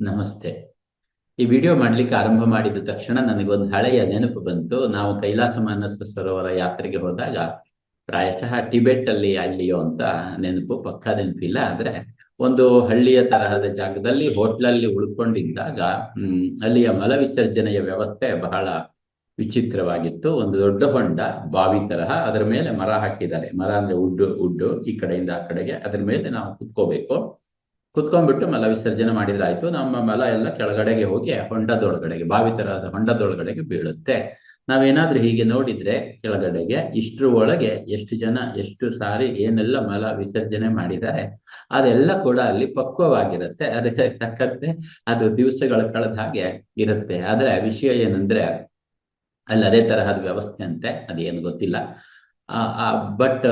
ನಮಸ್ತೆ. ಈ ವಿಡಿಯೋ ಮಾಡ್ಲಿಕ್ಕೆ ಆರಂಭ ಮಾಡಿದ ತಕ್ಷಣ ನನಗೊಂದು ಹಳೆಯ ನೆನಪು ಬಂತು. ನಾವು ಕೈಲಾಸ ಮಾನಸ ಸರೋವರ ಯಾತ್ರೆಗೆ ಹೋದಾಗ ಪ್ರಾಯಶಃ ಟಿಬೆಟ್ ಅಲ್ಲಿ ಅಲ್ಲಿಯೋ ಅಂತ ನೆನಪು, ಪಕ್ಕ ನೆನಪಿಲ್ಲ ಆದ್ರೆ ಒಂದು ಹಳ್ಳಿಯ ತರಹದ ಜಾಗದಲ್ಲಿ ಹೋಟ್ಲಲ್ಲಿ ಉಳ್ಕೊಂಡಿದ್ದಾಗ, ಹ್ಮ್, ಅಲ್ಲಿಯ ಮಲವಿಸರ್ಜನೆಯ ವ್ಯವಸ್ಥೆ ಬಹಳ ವಿಚಿತ್ರವಾಗಿತ್ತು. ಒಂದು ದೊಡ್ಡ ಹೊಂಡ ಬಾವಿ ತರಹ ಅದರ ಮೇಲೆ ಮರ ಹಾಕಿದ್ದಾರೆ. ಮರ ಅಂದ್ರೆ ಉಡ್ಡು ಉಡ್ಡು ಈ ಕಡೆಯಿಂದ ಆ ಕಡೆಗೆ. ಅದ್ರ ಮೇಲೆ ನಾವು ಕುತ್ಕೋಬೇಕು. ಕುತ್ಕೊಂಡ್ಬಿಟ್ಟು ಮಲ ವಿಸರ್ಜನೆ ಮಾಡಿದ್ರಾಯ್ತು. ನಮ್ಮ ಮಲ ಎಲ್ಲ ಕೆಳಗಡೆಗೆ ಹೋಗಿ ಹೊಂಡದೊಳಗಡೆಗೆ ಬಾವಿ ತರಹದ ಹೊಂಡದೊಳಗಡೆಗೆ ಬೀಳುತ್ತೆ. ನಾವೇನಾದ್ರೂ ಹೀಗೆ ನೋಡಿದ್ರೆ ಕೆಳಗಡೆಗೆ, ಇಷ್ಟ್ರ ಒಳಗೆ ಎಷ್ಟು ಜನ, ಎಷ್ಟು ಸಾರಿ ಏನೆಲ್ಲ ಮಲ ವಿಸರ್ಜನೆ ಮಾಡಿದ್ದಾರೆ, ಅದೆಲ್ಲ ಕೂಡ ಅಲ್ಲಿ ಪಕ್ವವಾಗಿರುತ್ತೆ. ಅದಕ್ಕೆ ತಕ್ಕಂತೆ ಅದು ದಿವಸಗಳ ಕಳೆದ ಹಾಗೆ ಇರುತ್ತೆ. ಆದ್ರೆ ವಿಷಯ ಏನಂದ್ರೆ, ಅಲ್ಲಿ ಅದೇ ತರಹದ ವ್ಯವಸ್ಥೆ ಅಂತೆ, ಅದೇನು ಗೊತ್ತಿಲ್ಲ. ಬಟ್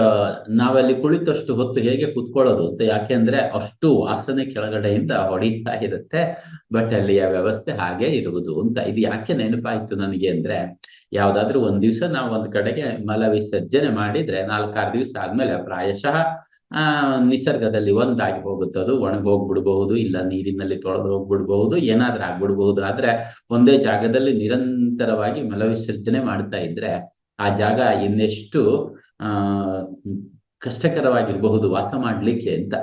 ನಾವಲ್ಲಿ ಕುಳಿತಷ್ಟು ಹೊತ್ತು ಹೇಗೆ ಕುತ್ಕೊಳ್ಳೋದು ಅಂತ ಯಾಕೆಂದ್ರೆ ಅಷ್ಟು ವಾಸನೆ ಕೆಳಗಡೆಯಿಂದ ಹೊಡಿತಾ ಇರುತ್ತೆ ಬಟ್ ಅಲ್ಲಿಯ ವ್ಯವಸ್ಥೆ ಹಾಗೆ ಇರುವುದು ಅಂತ. ಇದು ಯಾಕೆ ನೆನಪಾಯ್ತು ನನಗೆ ಅಂದ್ರೆ ಯಾವ್ದಾದ್ರು ಒಂದ್ ದಿವ್ಸ ನಾವು ಒಂದ್ ಕಡೆಗೆ ಮಲ ವಿಸರ್ಜನೆ ಮಾಡಿದ್ರೆ ನಾಲ್ಕಾರು ದಿವ್ಸ ಆದ್ಮೇಲೆ ಪ್ರಾಯಶಃ, ಆ, ನಿಸರ್ಗದಲ್ಲಿ ಒಂದಾಗಿ ಹೋಗುತ್ತದು ಒಣಗೋಗ್ಬಿಡ್ಬಹುದು ಇಲ್ಲ ನೀರಿನಲ್ಲಿ ತೊಳೆದು ಹೋಗ್ಬಿಡ್ಬಹುದು, ಏನಾದ್ರೂ ಆಗ್ಬಿಡ್ಬಹುದು. ಆದ್ರೆ ಒಂದೇ ಜಾಗದಲ್ಲಿ ನಿರಂತರವಾಗಿ ಮಲ ವಿಸರ್ಜನೆ ಮಾಡ್ತಾ ಇದ್ರೆ ಆ ಜಾಗ ಇನ್ನೆಷ್ಟು, ಆ, ಕಷ್ಟಕರವಾಗಿರಬಹುದು ವಾಸ ಮಾಡ್ಲಿಕ್ಕೆ ಅಂತ.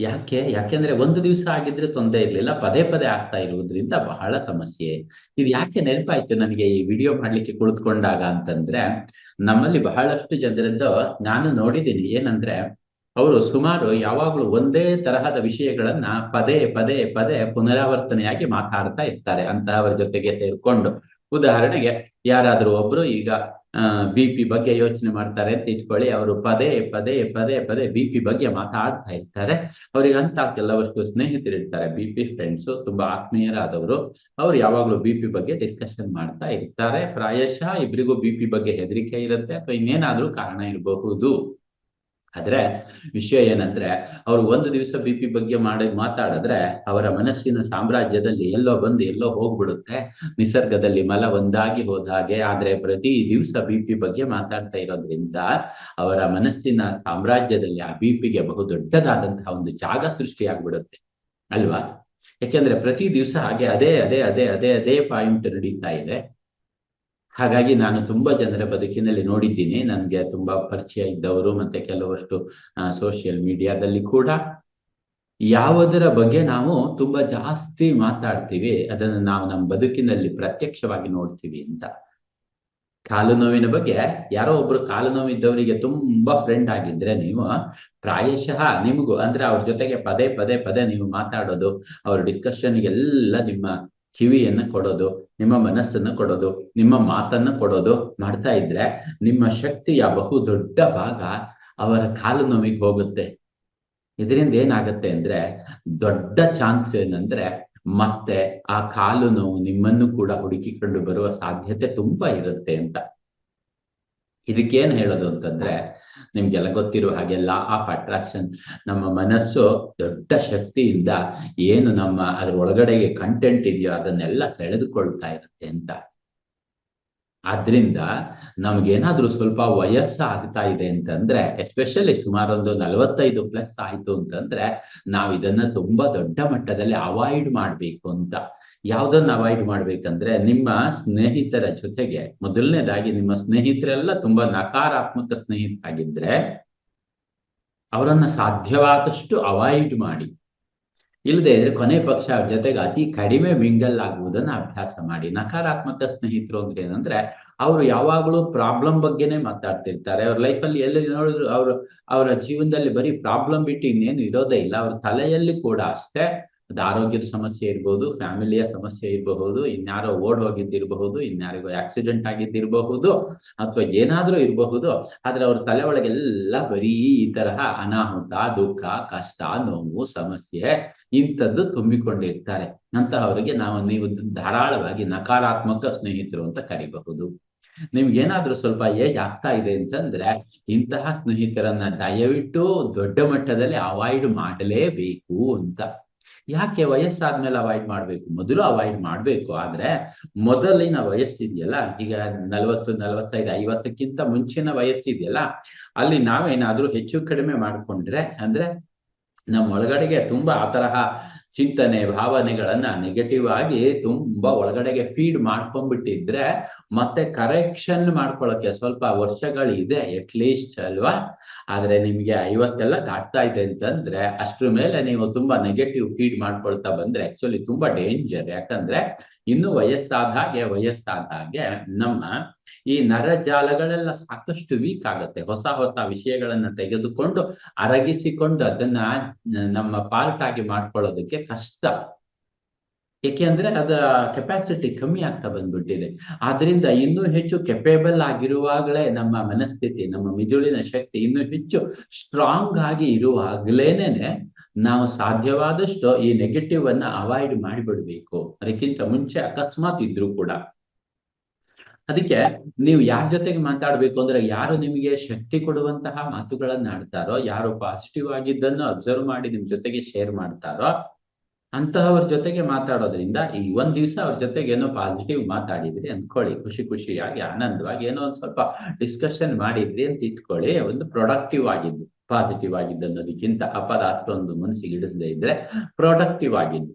ಯಾಕೆ? ಯಾಕೆಂದ್ರೆ ಒಂದು ದಿವಸ ಆಗಿದ್ರೆ ತೊಂದರೆ ಇರ್ಲಿಲ್ಲ, ಪದೇ ಪದೇ ಆಗ್ತಾ ಇರುವುದರಿಂದ ಬಹಳ ಸಮಸ್ಯೆ. ಇದು ಯಾಕೆ ನೆನಪಾಯ್ತು ನನಗೆ ಈ ವಿಡಿಯೋ ಮಾಡ್ಲಿಕ್ಕೆ ಕುಳಿತುಕೊಂಡಾಗ ಅಂತಂದ್ರೆ, ನಮ್ಮಲ್ಲಿ ಬಹಳಷ್ಟು ಜನರದ್ದು ನಾನು ನೋಡಿದ್ದೀನಿ ಏನಂದ್ರೆ, ಅವರು ಸುಮಾರು ಯಾವಾಗ್ಲೂ ಒಂದೇ ತರಹದ ವಿಷಯಗಳನ್ನ ಪದೇ ಪದೇ ಪದೇ ಪುನರಾವರ್ತನೆಯಾಗಿ ಮಾತಾಡ್ತಾ ಇರ್ತಾರೆ ಅಂತಹವರ ಜೊತೆಗೆ ಸೇರ್ಕೊಂಡು. ಉದಾಹರಣೆಗೆ ಯಾರಾದರೂ ಒಬ್ರು ಈಗ ಬಿ ಪಿ ಬಗ್ಗೆ ಯೋಚನೆ ಮಾಡ್ತಾರೆ ಅಂತ ಇಟ್ಕೊಳ್ಳಿ, ಅವರು ಪದೇ ಪದೇ ಪದೇ ಪದೇ ಬಿ ಪಿ ಬಗ್ಗೆ ಮಾತಾಡ್ತಾ ಇರ್ತಾರೆ. ಅವ್ರಿಗೆ ಅಂತ ಕೆಲವಷ್ಟು ಸ್ನೇಹಿತರಿರ್ತಾರೆ ಬಿ ಪಿ ಫ್ರೆಂಡ್ಸು ತುಂಬಾ ಆತ್ಮೀಯರಾದವರು. ಅವ್ರು ಯಾವಾಗ್ಲೂ ಬಿ ಪಿ ಬಗ್ಗೆ ಡಿಸ್ಕಷನ್ ಮಾಡ್ತಾ ಇರ್ತಾರೆ. ಪ್ರಾಯಶಃ ಇಬ್ಬರಿಗೂ ಬಿ ಪಿ ಬಗ್ಗೆ ಹೆದರಿಕೆ ಇರುತ್ತೆ, ಅಥವಾ ಇನ್ನೇನಾದ್ರೂ ಕಾರಣ ಇರಬಹುದು. ಆದ್ರೆ ವಿಷಯ ಏನಂದ್ರೆ ಅವ್ರು ಒಂದು ದಿವಸ ಬಿ ಪಿ ಬಗ್ಗೆ ಮಾಡಿ ಮಾತಾಡಿದ್ರೆ ಅವರ ಮನಸ್ಸಿನ ಸಾಮ್ರಾಜ್ಯದಲ್ಲಿ ಎಲ್ಲೋ ಬಂದು ಎಲ್ಲೋ ಹೋಗ್ಬಿಡುತ್ತೆ. ನಿಸರ್ಗದಲ್ಲಿ ಮಲ ಒಂದಾಗಿ ಹೋದ ಹಾಗೆ. ಆದ್ರೆ ಪ್ರತಿ ದಿವಸ ಬಿ ಪಿ ಬಗ್ಗೆ ಮಾತಾಡ್ತಾ ಇರೋದ್ರಿಂದ ಅವರ ಮನಸ್ಸಿನ ಸಾಮ್ರಾಜ್ಯದಲ್ಲಿ ಆ ಬಿ ಪಿಗೆ ಬಹು ದೊಡ್ಡದಾದಂತಹ ಒಂದು ಜಾಗ ಸೃಷ್ಟಿಯಾಗ್ಬಿಡುತ್ತೆ. ಅಲ್ವಾ? ಯಾಕೆಂದ್ರೆ ಪ್ರತಿ ದಿವಸ ಹಾಗೆ ಅದೇ ಅದೇ ಅದೇ ಅದೇ ಅದೇ ಪಾಯಿಂಟ್ ನಡೀತಾ ಇದೆ. ಹಾಗಾಗಿ ನಾನು ತುಂಬಾ ಜನರ ಬದುಕಿನಲ್ಲಿ ನೋಡಿದ್ದೀನಿ. ನನಗೆ ತುಂಬಾ ಪರಿಚಯ ಇದ್ದವರು ಮತ್ತೆ ಕೆಲವಷ್ಟು ಸೋಷಿಯಲ್ ಮೀಡಿಯಾದಲ್ಲಿ ಕೂಡ ಯಾವುದರ ಬಗ್ಗೆ ನಾವು ತುಂಬಾ ಜಾಸ್ತಿ ಮಾತಾಡ್ತೀವಿ ಅದನ್ನು ನಾವು ನಮ್ಮ ಬದುಕಿನಲ್ಲಿ ಪ್ರತ್ಯಕ್ಷವಾಗಿ ನೋಡ್ತೀವಿ ಅಂತ. ಕಾಲು ನೋವಿನ ಬಗ್ಗೆ ಯಾರೋ ಒಬ್ರು ಕಾಲು ನೋವಿದ್ದವರಿಗೆ ತುಂಬಾ ಫ್ರೆಂಡ್ ಆಗಿದ್ರೆ ನೀವು ಪ್ರಾಯಶಃ ನಿಮಗೂ ಅಂದ್ರೆ ಅವ್ರ ಜೊತೆಗೆ ಪದೇ ಪದೇ ಪದೇ ನೀವು ಮಾತಾಡೋದು ಅವ್ರ ಡಿಸ್ಕಷನ್ಗೆಲ್ಲ ನಿಮ್ಮ ಕಿವಿಯನ್ನ ಕೊಡೋದು, ನಿಮ್ಮ ಮನಸ್ಸನ್ನು ಕೊಡೋದು, ನಿಮ್ಮ ಮಾತನ್ನ ಕೊಡೋದು ಮಾಡ್ತಾ ಇದ್ರೆ ನಿಮ್ಮ ಶಕ್ತಿಯ ಬಹು ದೊಡ್ಡ ಭಾಗ ಅವರ ಕಾಲು ನೋವಿಗೆ ಹೋಗುತ್ತೆ. ಇದರಿಂದ ಏನಾಗುತ್ತೆ ಅಂದ್ರೆ ದೊಡ್ಡ ಚಾನ್ಸ್ ಏನಂದ್ರೆ ಮತ್ತೆ ಆ ಕಾಲು ನೋವು ನಿಮ್ಮನ್ನು ಕೂಡ ಹುಡುಕಿಕೊಂಡು ಬರುವ ಸಾಧ್ಯತೆ ತುಂಬಾ ಇರುತ್ತೆ ಅಂತ. ಇದಕ್ಕೇನ್ ಹೇಳೋದು ಅಂತಂದ್ರೆ ನಿಮ್ಗೆಲ್ಲ ಗೊತ್ತಿರುವ ಹಾಗೆ ಲಾ ಆಫ್ ಅಟ್ರಾಕ್ಷನ್ ನಮ್ಮ ಮನಸ್ಸು ದೊಡ್ಡ ಶಕ್ತಿಯಿಂದ ಏನು ನಮ್ಮ ಅದ್ರ ಒಳಗಡೆಗೆ ಕಂಟೆಂಟ್ ಇದೆಯೋ ಅದನ್ನೆಲ್ಲ ಸೆಳೆದುಕೊಳ್ತಾ ಇರುತ್ತೆ ಅಂತ. ಆದ್ರಿಂದ ನಮ್ಗೇನಾದ್ರೂ ಸ್ವಲ್ಪ ವಯಸ್ಸು ಆಗ್ತಾ ಇದೆ ಅಂತಂದ್ರೆ ಎಸ್ಪೆಷಲಿ ಸುಮಾರೊಂದು ನಲವತ್ತೈದು ಪ್ಲಸ್ ಆಯ್ತು ಅಂತಂದ್ರೆ ನಾವು ಇದನ್ನ ತುಂಬಾ ದೊಡ್ಡ ಮಟ್ಟದಲ್ಲಿ ಅವಾಯ್ಡ್ ಮಾಡ್ಬೇಕು ಅಂತ. ಯಾವ್ದನ್ನ ಅವಾಯ್ಡ್ ಮಾಡ್ಬೇಕಂದ್ರೆ ನಿಮ್ಮ ಸ್ನೇಹಿತರ ಜೊತೆಗೆ ಮೊದಲನೇದಾಗಿ ನಿಮ್ಮ ಸ್ನೇಹಿತರೆಲ್ಲ ತುಂಬಾ ನಕಾರಾತ್ಮಕ ಸ್ನೇಹಿತರಾಗಿದ್ರೆ ಅವರನ್ನ ಸಾಧ್ಯವಾದಷ್ಟು ಅವಾಯ್ಡ್ ಮಾಡಿ. ಇಲ್ಲದೆ ಇದ್ರೆ ಕೊನೆ ಪಕ್ಷ ಅವ್ರ ಜೊತೆಗೆ ಅತಿ ಕಡಿಮೆ ಮಿಂಗಲ್ ಆಗುವುದನ್ನ ಅಭ್ಯಾಸ ಮಾಡಿ. ನಕಾರಾತ್ಮಕ ಸ್ನೇಹಿತರು ಅಂದ್ರೆ ಏನಂದ್ರೆ ಅವರು ಯಾವಾಗಲೂ ಪ್ರಾಬ್ಲಮ್ ಬಗ್ಗೆನೇ ಮಾತಾಡ್ತಿರ್ತಾರೆ. ಅವ್ರ ಲೈಫಲ್ಲಿ ಎಲ್ಲಿ ನೋಡಿದ್ರು ಅವ್ರು ಅವರ ಜೀವನದಲ್ಲಿ ಬರೀ ಪ್ರಾಬ್ಲಮ್ ಬಿಟ್ಟು ಇನ್ನೇನು ಇರೋದೇ ಇಲ್ಲ. ಅವ್ರ ತಲೆಯಲ್ಲಿ ಕೂಡ ಅಷ್ಟೇ ಅದು ಆರೋಗ್ಯದ ಸಮಸ್ಯೆ ಇರಬಹುದು ಫ್ಯಾಮಿಲಿಯ ಸಮಸ್ಯೆ ಇರಬಹುದು, ಇನ್ಯಾರೋ ಓಡ್ ಹೋಗಿದ್ದಿರಬಹುದು, ಇನ್ಯಾರಿಗೋ ಆಕ್ಸಿಡೆಂಟ್ ಆಗಿದ್ದಿರಬಹುದು ಅಥವಾ ಏನಾದ್ರೂ ಇರಬಹುದು, ಆದ್ರೆ ಅವ್ರ ತಲೆ ಒಳಗೆಲ್ಲ ಬರೀ ಈ ತರಹ ಅನಾಹುತ, ದುಃಖ, ಕಷ್ಟ, ನೋವು, ಸಮಸ್ಯೆ ಇಂಥದ್ದು ತುಂಬಿಕೊಂಡಿರ್ತಾರೆ. ಅಂತಹವರಿಗೆ ನಾವು ನೀವು ಧಾರಾಳವಾಗಿ ನಕಾರಾತ್ಮಕ ಸ್ನೇಹಿತರು ಅಂತ ಕರಿಬಹುದು. ನಿಮ್ಗೇನಾದ್ರೂ ಸ್ವಲ್ಪ ಏಜ್ ಆಗ್ತಾ ಇದೆ ಅಂತಂದ್ರೆ ಇಂತಹ ಸ್ನೇಹಿತರನ್ನ ದಯವಿಟ್ಟು ದೊಡ್ಡ ಮಟ್ಟದಲ್ಲಿ ಅವಾಯ್ಡ್ ಮಾಡಲೇಬೇಕು ಅಂತ. ಯಾಕೆ ವಯಸ್ಸಾದ್ಮೇಲೆ ಅವಾಯ್ಡ್ ಮಾಡ್ಬೇಕು? ಮೊದಲು ಅವಾಯ್ಡ್ ಮಾಡ್ಬೇಕು, ಆದ್ರೆ ಮೊದಲಿನ ವಯಸ್ಸಿದೆಯಲ್ಲ, ಈಗ ನಲವತ್ತು, ನಲವತ್ತೈದು, ಐವತ್ತಕ್ಕಿಂತ ಮುಂಚಿನ ವಯಸ್ಸಿದೆಯಲ್ಲ, ಅಲ್ಲಿ ನಾವೇನಾದ್ರೂ ಹೆಚ್ಚು ಕಡಿಮೆ ಮಾಡ್ಕೊಂಡ್ರೆ, ಅಂದ್ರೆ ನಮ್ಮ ಒಳಗಡೆಗೆ ತುಂಬಾ ಆ ತರಹ ಚಿಂತನೆ, ಭಾವನೆಗಳನ್ನ ನೆಗೆಟಿವ್ ಆಗಿ ತುಂಬಾ ಒಳಗಡೆಗೆ ಫೀಡ್ ಮಾಡ್ಕೊಂಡ್ಬಿಟ್ಟಿದ್ರೆ ಮತ್ತೆ ಕರೆಕ್ಷನ್ ಮಾಡ್ಕೊಳಕ್ಕೆ ಸ್ವಲ್ಪ ವರ್ಷಗಳಿದೆ ಅಟ್ ಲೀಸ್ಟ್ ಅಲ್ವಾ? ಆದ್ರೆ ನಿಮ್ಗೆ ಐವತ್ತೆಲ್ಲ ದಾಟ್ತಾ ಇದೆ ಅಂತಂದ್ರೆ ಅಷ್ಟ್ರ ಮೇಲೆ ನೀವು ತುಂಬಾ ನೆಗೆಟಿವ್ ಫೀಡ್ ಮಾಡ್ಕೊಳ್ತಾ ಬಂದ್ರೆ ಆಕ್ಚುಲಿ ತುಂಬಾ ಡೇಂಜರ್ ಯಾಕಂದ್ರೆ ಇನ್ನು ವಯಸ್ಸಾದ ಹಾಗೆ ವಯಸ್ಸಾದ ಹಾಗೆ ನಮ್ಮ ಈ ನರಜಾಲಗಳೆಲ್ಲ ಸಾಕಷ್ಟು ವೀಕ್ ಆಗುತ್ತೆ. ಹೊಸ ಹೊಸ ವಿಷಯಗಳನ್ನ ತೆಗೆದುಕೊಂಡು ಅರಗಿಸಿಕೊಂಡು ಅದನ್ನ ನಮ್ಮ ಪಾರ್ಟ್ ಆಗಿ ಮಾಡ್ಕೊಳ್ಳೋದಕ್ಕೆ ಕಷ್ಟ. ಏಕೆಂದ್ರೆ ಅದರ ಕೆಪಾಸಿಟಿ ಕಮ್ಮಿ ಆಗ್ತಾ ಬಂದ್ಬಿಟ್ಟಿದೆ. ಆದ್ರಿಂದ ಇನ್ನೂ ಹೆಚ್ಚು ಕೆಪೇಬಲ್ ಆಗಿರುವಾಗಲೇ ನಮ್ಮ ಮನಸ್ಥಿತಿ, ನಮ್ಮ ಮಿದುಳಿನ ಶಕ್ತಿ ಇನ್ನೂ ಹೆಚ್ಚು ಸ್ಟ್ರಾಂಗ್ ಆಗಿ ಇರುವಾಗಲೇನೆ ನಾವು ಸಾಧ್ಯವಾದಷ್ಟು ಈ ನೆಗೆಟಿವ್ ಅನ್ನ ಅವಾಯ್ಡ್ ಮಾಡಿಬಿಡ್ಬೇಕು. ಅದಕ್ಕಿಂತ ಮುಂಚೆ ಅಕಸ್ಮಾತ್ ಇದ್ರು ಕೂಡ. ಅದಕ್ಕೆ ನೀವು ಯಾರ ಜೊತೆಗೆ ಮಾತಾಡ್ಬೇಕು ಅಂದ್ರೆ ಯಾರು ನಿಮಗೆ ಶಕ್ತಿ ಕೊಡುವಂತಹ ಮಾತುಗಳನ್ನ ಆಡ್ತಾರೋ ಯಾರು ಪಾಸಿಟಿವ್ ಆಗಿದ್ದನ್ನು ಅಬ್ಸರ್ವ್ ಮಾಡಿ ನಿಮ್ ಜೊತೆಗೆ ಶೇರ್ ಮಾಡ್ತಾರೋ ಅಂತಹವ್ರ ಜೊತೆಗೆ ಮಾತಾಡೋದ್ರಿಂದ ಈ ಒಂದ್ ದಿವಸ ಅವ್ರ ಜೊತೆಗೆ ಏನೋ ಪಾಸಿಟಿವ್ ಮಾತಾಡಿದ್ರಿ ಅಂದ್ಕೊಳ್ಳಿ, ಖುಷಿ ಖುಷಿಯಾಗಿ, ಆನಂದವಾಗಿ ಏನೋ ಒಂದ್ ಸ್ವಲ್ಪ ಡಿಸ್ಕಷನ್ ಮಾಡಿದ್ರಿ ಅಂತ ಇಟ್ಕೊಳ್ಳಿ, ಒಂದು ಪ್ರೊಡಕ್ಟಿವ್ ಆಗಿದ್ದು ಪಾಸಿಟಿವ್ ಆಗಿದ್ದು ಅನ್ನೋದಕ್ಕಿಂತ ಅಪದ ಅಷ್ಟೊಂದು ಮನಸ್ಸಿಗೆ ಇಡಿಸದೇ ಇದ್ರೆ ಪ್ರೊಡಕ್ಟಿವ್ ಆಗಿದ್ದು.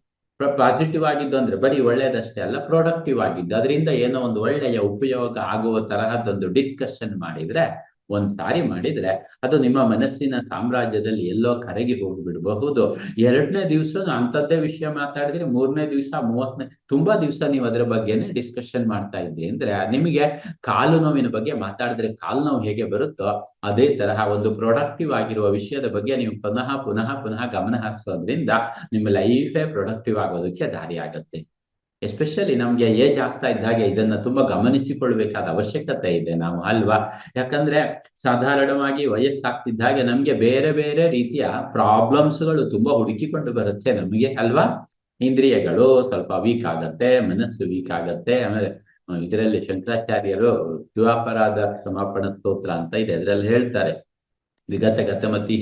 ಪಾಸಿಟಿವ್ ಆಗಿದ್ದು ಅಂದ್ರೆ ಬರೀ ಒಳ್ಳೇದಷ್ಟೇ ಅಲ್ಲ ಪ್ರೊಡಕ್ಟಿವ್ ಆಗಿದ್ದು. ಅದರಿಂದ ಏನೋ ಒಂದು ಒಳ್ಳೆಯ ಉಪಯೋಗ ಆಗುವ ತರಹದೊಂದು ಡಿಸ್ಕಷನ್ ಮಾಡಿದ್ರೆ ಒಂದ್ ಸಾರಿ ಮಾಡಿದ್ರೆ ಅದು ನಿಮ್ಮ ಮನಸ್ಸಿನ ಸಾಮ್ರಾಜ್ಯದಲ್ಲಿ ಎಲ್ಲೋ ಕರಗಿ ಹೋಗ್ಬಿಡಬಹುದು. ಎರಡನೇ ದಿವಸ ಅಂತದ್ದೇ ವಿಷಯ ಮಾತಾಡಿದ್ರೆ ಮೂರನೇ ದಿವಸ ಮೂವತ್ತನೇ ತುಂಬಾ ದಿವಸ ನೀವು ಅದ್ರ ಬಗ್ಗೆನೆ ಡಿಸ್ಕಷನ್ ಮಾಡ್ತಾ ಇದ್ದೆ ಅಂದ್ರೆ ನಿಮಗೆ ಕಾಲು ನೋವಿನ ಬಗ್ಗೆ ಮಾತಾಡಿದ್ರೆ ಕಾಲು ನೋವು ಹೇಗೆ ಬರುತ್ತೋ ಅದೇ ತರಹ ಒಂದು ಪ್ರೊಡಕ್ಟಿವ್ ಆಗಿರುವ ವಿಷಯದ ಬಗ್ಗೆ ನೀವು ಪುನಃ ಪುನಃ ಪುನಃ ಗಮನ ಹರಿಸೋದ್ರಿಂದ ನಿಮ್ಮ ಲೈಫೇ ಪ್ರೊಡಕ್ಟಿವ್ ಆಗೋದಕ್ಕೆ ದಾರಿ ಆಗುತ್ತೆ ಎಸ್ಪೆಷಲಿ ನಮ್ಗೆ ಏಜ್ ಆಗ್ತಾ ಇದ್ದಾಗೆ ಇದನ್ನ ತುಂಬಾ ಗಮನಿಸಿಕೊಳ್ಬೇಕಾದ ಅವಶ್ಯಕತೆ ಇದೆ ನಾವು, ಅಲ್ವಾ? ಯಾಕಂದ್ರೆ ಸಾಧಾರಣವಾಗಿ ವಯಸ್ಸಾಗ್ತಿದ್ದ ಹಾಗೆ ನಮ್ಗೆ ಬೇರೆ ಬೇರೆ ರೀತಿಯ ಪ್ರಾಬ್ಲಮ್ಸ್ಗಳು ತುಂಬಾ ಹುಡುಕಿಕೊಂಡು ಬರುತ್ತೆ ನಮಗೆ, ಅಲ್ವಾ? ಇಂದ್ರಿಯಗಳು ಸ್ವಲ್ಪ ವೀಕ್ ಆಗತ್ತೆ, ಮನಸ್ಸು ವೀಕ್ ಆಗತ್ತೆ, ಆಮೇಲೆ ಇದರಲ್ಲಿ ಶಂಕರಾಚಾರ್ಯರು ಶಿವಾಪರಾಧ ಕ್ಷಮಾಪಣ ಸ್ತೋತ್ರ ಅಂತ ಇದೆ, ಅದರಲ್ಲಿ ಹೇಳ್ತಾರೆ. ವಿಗತ ಗತಮತಿ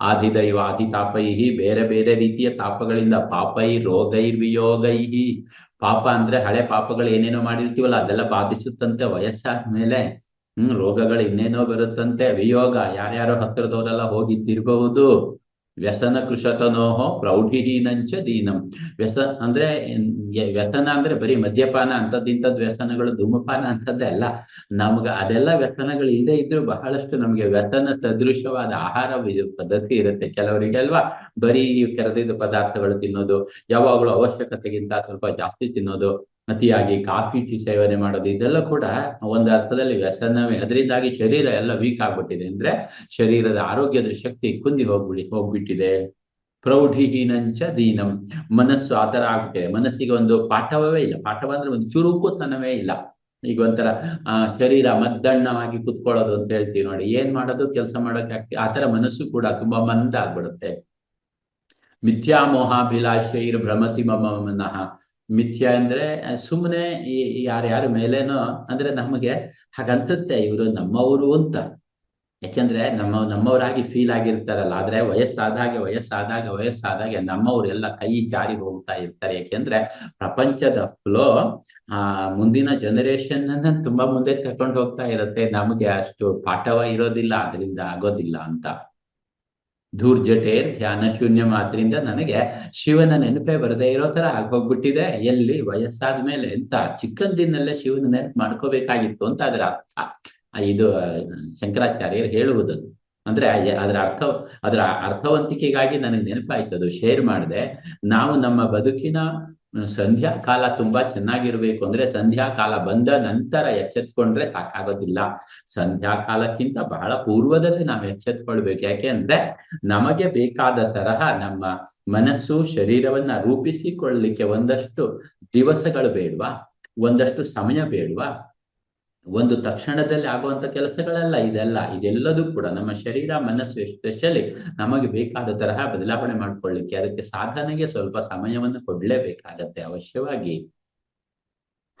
ಆದಿದೈವ ಆದಿ ತಾಪೈಹಿ ಬೇರೆ ಬೇರೆ ರೀತಿಯ ತಾಪಗಳಿಂದ ಪಾಪೈ ರೋಗೈರ್ವಿಯೋಗೈಹಿ. ಪಾಪ ಅಂದ್ರೆ ಹಳೆ ಪಾಪಗಳು ಏನೇನೋ ಮಾಡಿರ್ತೀವಲ್ಲ, ಅದೆಲ್ಲ ಬಾಧಿಸುತ್ತಂತೆ ವಯಸ್ಸಾದ ಮೇಲೆ, ಹ್ಮ್, ರೋಗಗಳು ಇನ್ನೇನೋ ಬರುತ್ತಂತೆ. ವಿಯೋಗ, ಯಾರ್ಯಾರೋ ಹತ್ತಿರದವರೆಲ್ಲ ಹೋಗಿದ್ದಿರ್ಬಹುದು. ವ್ಯಸನ ಕೃಷತನೋಹೋ ಪ್ರೌಢಿಹೀನಂಚ ದೀನಂ. ವ್ಯಸ, ಅಂದ್ರೆ ವ್ಯಸನ ಅಂದ್ರೆ ಬರೀ ಮದ್ಯಪಾನ ಅಂಥದ್ದಿಂಥದ್ದು ವ್ಯಸನಗಳು, ಧೂಮಪಾನ ಅಂತದ್ದೇ ಅಲ್ಲ. ನಮ್ಗೆ ಅದೆಲ್ಲ ವ್ಯಸನಗಳು ಇಲ್ಲದೆ ಇದ್ರು ಬಹಳಷ್ಟು ನಮ್ಗೆ ವ್ಯಸನ ಸದೃಶವಾದ ಆಹಾರ ಪದ್ಧತಿ ಇರುತ್ತೆ. ಕೆಲವರಿಗೆ ಅಲ್ವಾ ಬರೀ ಕೆರೆದಿದ್ದ ಪದಾರ್ಥಗಳು ತಿನ್ನೋದು, ಯಾವಾಗಲೂ ಅವಶ್ಯಕತೆಗಿಂತ ಸ್ವಲ್ಪ ಜಾಸ್ತಿ ತಿನ್ನೋದು ಅತಿಯಾಗಿ ಕಾಫಿ, ಟೀ ಸೇವನೆ ಮಾಡೋದು, ಇದೆಲ್ಲ ಕೂಡ ಒಂದು ಅರ್ಥದಲ್ಲಿ ವ್ಯಸನವೇ. ಅದರಿಂದಾಗಿ ಶರೀರ ಎಲ್ಲ ವೀಕ್ ಆಗ್ಬಿಟ್ಟಿದೆ. ಅಂದ್ರೆ ಶರೀರದ ಆರೋಗ್ಯದ ಶಕ್ತಿ ಕುಂದಿ ಹೋಗ್ಬಿಡಿ, ಹೋಗ್ಬಿಟ್ಟಿದೆ. ಪ್ರೌಢಿಹೀನಂಚ ದೀನಂ. ಮನಸ್ಸು ಆ ತರ ಆಗ್ಬಿಟ್ಟಿದೆ. ಮನಸ್ಸಿಗೆ ಒಂದು ಪಾಠವೇ ಇಲ್ಲ. ಪಾಠವ ಅಂದ್ರೆ ಒಂದು ಚುರುಕುತನವೇ ಇಲ್ಲ. ಈಗ ಒಂಥರ ಶರೀರ ಮದ್ದಣ್ಣವಾಗಿ ಕುತ್ಕೊಳ್ಳೋದು ಅಂತ ಹೇಳ್ತೀವಿ ನೋಡಿ. ಏನ್ ಮಾಡೋದು? ಕೆಲಸ ಮಾಡೋಕೆ ಆಗ್ತಿ, ಆ ತರ ಮನಸ್ಸು ಕೂಡ ತುಂಬಾ ಮಂದ ಆಗ್ಬಿಡುತ್ತೆ ಮಿಥ್ಯಾಮೋಹಾಭಿಲಾಷೈರ್ ಭ್ರಮತಿ ಮಮ ಮನಃ ಮಿಥ್ಯ ಅಂದ್ರೆ ಸುಮ್ಮನೆ ಯಾರ್ಯಾರ ಮೇಲೇನೋ, ಅಂದ್ರೆ ನಮಗೆ ಹಾಗನ್ಸುತ್ತೆ, ಇವರು ನಮ್ಮವರು ಅಂತ. ಯಾಕೆಂದ್ರೆ ನಮ್ಮ, ನಮ್ಮವರಾಗಿ ಫೀಲ್ ಆಗಿರ್ತಾರಲ್ಲ, ಆದ್ರೆ ವಯಸ್ಸಾದಾಗ ವಯಸ್ಸಾದಾಗ ವಯಸ್ಸಾದಾಗ ನಮ್ಮವರೆಲ್ಲ ಕೈ ಜಾರಿ ಹೋಗ್ತಾ ಇರ್ತಾರೆ. ಯಾಕೆಂದ್ರೆ ಪ್ರಪಂಚದ ಫ್ಲೋ ಆ, ಮುಂದಿನ ಜನರೇಷನ್ ಅನ್ನ ತುಂಬಾ ಮುಂದೆ ತಕೊಂಡು ಹೋಗ್ತಾ ಇರುತ್ತೆ. ನಮಗೆ ಅಷ್ಟು ಪಾಠವ ಇರೋದಿಲ್ಲ, ಅದರಿಂದ ಆಗೋದಿಲ್ಲ ಅಂತ. ಧೂರ್ಜಟೇರ್ ಧ್ಯಾನ ಶೂನ್ಯ ಮಾತ್ರಿಂದ ನನಗೆ ಶಿವನ ನೆನಪೇ ಬರದೇ ಇರೋ ತರ ಆಗೋಗ್ಬಿಟ್ಟಿದೆ ಎಲ್ಲಿ ವಯಸ್ಸಾದ ಮೇಲೆ ಎಂತ ಚಿಕ್ಕಂದಿನಲ್ಲೇ ಶಿವನ ನೆನಪು ಮಾಡ್ಕೋಬೇಕಾಗಿತ್ತು ಅಂತ ಅದರ ಅರ್ಥ. ಇದು ಶಂಕರಾಚಾರ್ಯರು ಹೇಳುವುದದು. ಅಂದ್ರೆ ಅದರ ಅರ್ಥ, ಅದರ ಅರ್ಥವಂತಿಕೆಗಾಗಿ ನನಗೆ ನೆನಪಾಯ್ತದು ಶೇರ್ ಮಾಡಿದೆ, ನಾವು ನಮ್ಮ ಬದುಕಿನ ಸಂಧ್ಯಾ ಕಾಲ ತುಂಬಾ ಚೆನ್ನಾಗಿರ್ಬೇಕು ಅಂದ್ರೆ ಸಂಧ್ಯಾ ಕಾಲ ಬಂದ ನಂತರ ಎಚ್ಚೆತ್ಕೊಂಡ್ರೆ ಸಾಕಾಗೋದಿಲ್ಲ. ಸಂಧ್ಯಾ ಕಾಲಕ್ಕಿಂತ ಬಹಳ ಪೂರ್ವದಲ್ಲಿ ನಾವು ಎಚ್ಚೆತ್ಕೊಳ್ಬೇಕು. ಯಾಕೆ ಅಂದ್ರೆ ನಮಗೆ ಬೇಕಾದ ತರಹ ನಮ್ಮ ಮನಸ್ಸು, ಶರೀರವನ್ನ ರೂಪಿಸಿಕೊಳ್ಳಲಿಕ್ಕೆ ಒಂದಷ್ಟು ದಿವಸಗಳು ಬೇಡ್ವಾ? ಒಂದಷ್ಟು ಸಮಯ ಬೇಡ್ವಾ? ಒಂದು ತಕ್ಷಣದಲ್ಲಿ ಆಗುವಂತ ಕೆಲಸಗಳೆಲ್ಲ ಇದೆಲ್ಲ. ಇದೆಲ್ಲದೂ ಕೂಡ ನಮ್ಮ ಶರೀರ, ಮನಸ್ಸು ಎಸ್ಪೆಷಲಿ ನಮಗೆ ಬೇಕಾದ ತರಹ ಬದಲಾವಣೆ ಮಾಡ್ಕೊಳ್ಳಿಕ್ಕೆ ಅದಕ್ಕೆ ಸಾಧನೆಗೆ ಸ್ವಲ್ಪ ಸಮಯವನ್ನು ಕೊಡ್ಲೇಬೇಕಾಗತ್ತೆ ಅವಶ್ಯವಾಗಿ.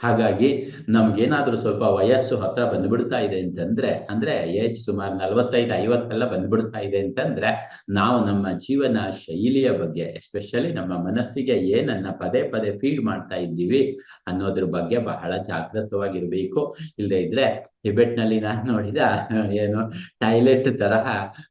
ಹಾಗಾಗಿ ನಮ್ಗೇನಾದ್ರೂ ಸ್ವಲ್ಪ ವಯಸ್ಸು ಹತ್ರ ಬಂದ್ಬಿಡ್ತಾ ಇದೆ ಅಂತಂದ್ರೆ, ಅಂದ್ರೆ ಏಜ್ ಸುಮಾರು ನಲವತ್ತೈದು, ಐವತ್ತೆಲ್ಲ ಬಂದ್ಬಿಡ್ತಾ ಇದೆ ಅಂತಂದ್ರೆ, ನಾವು ನಮ್ಮ ಜೀವನ ಶೈಲಿಯ ಬಗ್ಗೆ ಎಸ್ಪೆಷಲಿ ನಮ್ಮ ಮನಸ್ಸಿಗೆ ಏನನ್ನ ಪದೇ ಪದೇ ಫೀಡ್ ಮಾಡ್ತಾ ಇದ್ದೀವಿ ಅನ್ನೋದ್ರ ಬಗ್ಗೆ ಬಹಳ ಜಾಗೃತವಾಗಿರ್ಬೇಕು ಇಲ್ಲದೆ ಇದ್ರೆ ಟಿಬೆಟ್ನಲ್ಲಿ ನಾನು ನೋಡಿದ, ಏನು ಟಾಯ್ಲೆಟ್ ತರಹ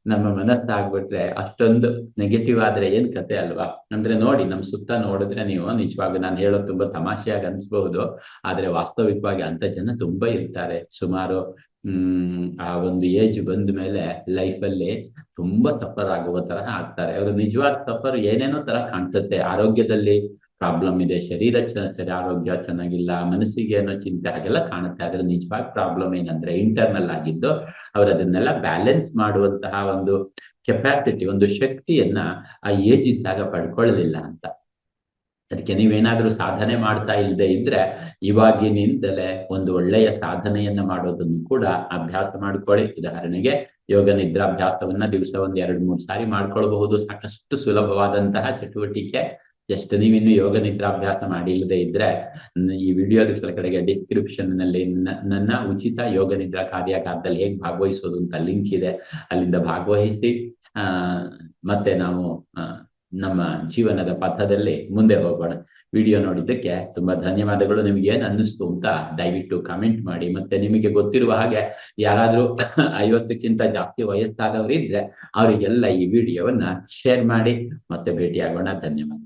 ನಮ್ಮ ಮನಸ್ಸಾಗ್ಬಿಟ್ರೆ ಅಷ್ಟೊಂದು ನೆಗೆಟಿವ್ ಆದ್ರೆ ಏನ್ ಕತೆ ಅಲ್ವಾ? ಅಂದ್ರೆ ನೋಡಿ, ನಮ್ ಸುತ್ತ ನೋಡಿದ್ರೆ ನೀವು ನಿಜವಾಗ ನಾನು ಹೇಳೋದು ತುಂಬಾ ತಮಾಷೆಯಾಗಿ ಅನ್ಸ್ಬಹುದು, ಆದ್ರೆ ವಾಸ್ತವಿಕವಾಗಿ ಅಂತ ಜನ ತುಂಬಾ ಇರ್ತಾರೆ. ಸುಮಾರು, ಹ್ಮ್, ಆ ಒಂದು ಏಜ್ ಬಂದ ಮೇಲೆ ಲೈಫ್ ಅಲ್ಲಿ ತುಂಬಾ ತಪ್ಪರಾಗುವ ತರಹ ಆಗ್ತಾರೆ. ಅವರು ನಿಜವಾದ ತಪ್ಪರು ಏನೇನೋ ತರ ಕಾಣ್ತತೆ ಆರೋಗ್ಯದಲ್ಲಿ ಪ್ರಾಬ್ಲಮ್ ಇದೆ, ಶರೀರ ಆರೋಗ್ಯ ಚೆನ್ನಾಗಿಲ್ಲ, ಮನಸ್ಸಿಗೆ ಏನೋ ಚಿಂತೆ ಹಾಗೆಲ್ಲ ಕಾಣುತ್ತೆ. ಆದ್ರೆ ನಿಜವಾಗಿ ಪ್ರಾಬ್ಲಮ್ ಏನಂದ್ರೆ ಇಂಟರ್ನಲ್ ಆಗಿದ್ದು ಅವ್ರು ಅದನ್ನೆಲ್ಲ ಬ್ಯಾಲೆನ್ಸ್ ಮಾಡುವಂತಹ ಒಂದು ಕೆಪಾಸಿಟಿ ಒಂದು ಶಕ್ತಿಯನ್ನ ಆ ಏಜ್ ಇದ್ದಾಗ ಪಡ್ಕೊಳ್ಳಲಿಲ್ಲ ಅಂತ. ಅದಕ್ಕೆ ನೀವೇನಾದ್ರೂ ಸಾಧನೆ ಮಾಡ್ತಾ ಇಲ್ಲದೆ ಇದ್ರೆ ಇವಾಗಿನಿಂದಲೇ ಒಂದು ಒಳ್ಳೆಯ ಸಾಧನೆಯನ್ನ ಮಾಡೋದನ್ನು ಕೂಡ ಅಭ್ಯಾಸ ಮಾಡ್ಕೊಳ್ಳಿ. ಉದಾಹರಣೆಗೆ ಯೋಗ ನಿದ್ರಾಭ್ಯಾಸವನ್ನ ದಿವಸ ಒಂದ್ ಎರಡ್ ಮೂರ್ ಸಾರಿ ಮಾಡ್ಕೊಳ್ಬಹುದು. ಸಾಕಷ್ಟು ಸುಲಭವಾದಂತಹ ಚಟುವಟಿಕೆ. ಜಸ್ಟ್ ನೀವಿನ್ನು ಯೋಗ ನಿದ್ರಾಭ್ಯಾಸ ಮಾಡಿಲ್ಲದೆ ಇದ್ರೆ ಈ ವಿಡಿಯೋದ ಕೆಳಗಡೆಗೆ ಡಿಸ್ಕ್ರಿಪ್ಷನ್ನಲ್ಲಿ ನನ್ನ ಉಚಿತ ಯೋಗ ನಿದ್ರಾ ಕಾರ್ಯಾಗಾರದಲ್ಲಿ ಹೇಗೆ ಭಾಗವಹಿಸೋದು ಅಂತ ಲಿಂಕ್ ಇದೆ. ಅಲ್ಲಿಂದ ಭಾಗವಹಿಸಿ ಮತ್ತೆ ನಾವು ನಮ್ಮ ಜೀವನದ ಪಥದಲ್ಲಿ ಮುಂದೆ ಹೋಗೋಣ. ವಿಡಿಯೋ ನೋಡಿದ್ದಕ್ಕೆ ತುಂಬಾ ಧನ್ಯವಾದಗಳು. ನಿಮ್ಗೆ ಏನ್ ಅನ್ನಿಸ್ತು ಅಂತ ದಯವಿಟ್ಟು ಕಮೆಂಟ್ ಮಾಡಿ. ಮತ್ತೆ ನಿಮಗೆ ಗೊತ್ತಿರುವ ಹಾಗೆ ಯಾರಾದ್ರೂ ಐವತ್ತಕ್ಕಿಂತ ಜಾಸ್ತಿ ವಯಸ್ಸಾದವರು ಇದ್ರೆ ಅವರಿಗೆಲ್ಲ ಈ ವಿಡಿಯೋವನ್ನ ಶೇರ್ ಮಾಡಿ. ಮತ್ತೆ ಭೇಟಿಯಾಗೋಣ. ಧನ್ಯವಾದ.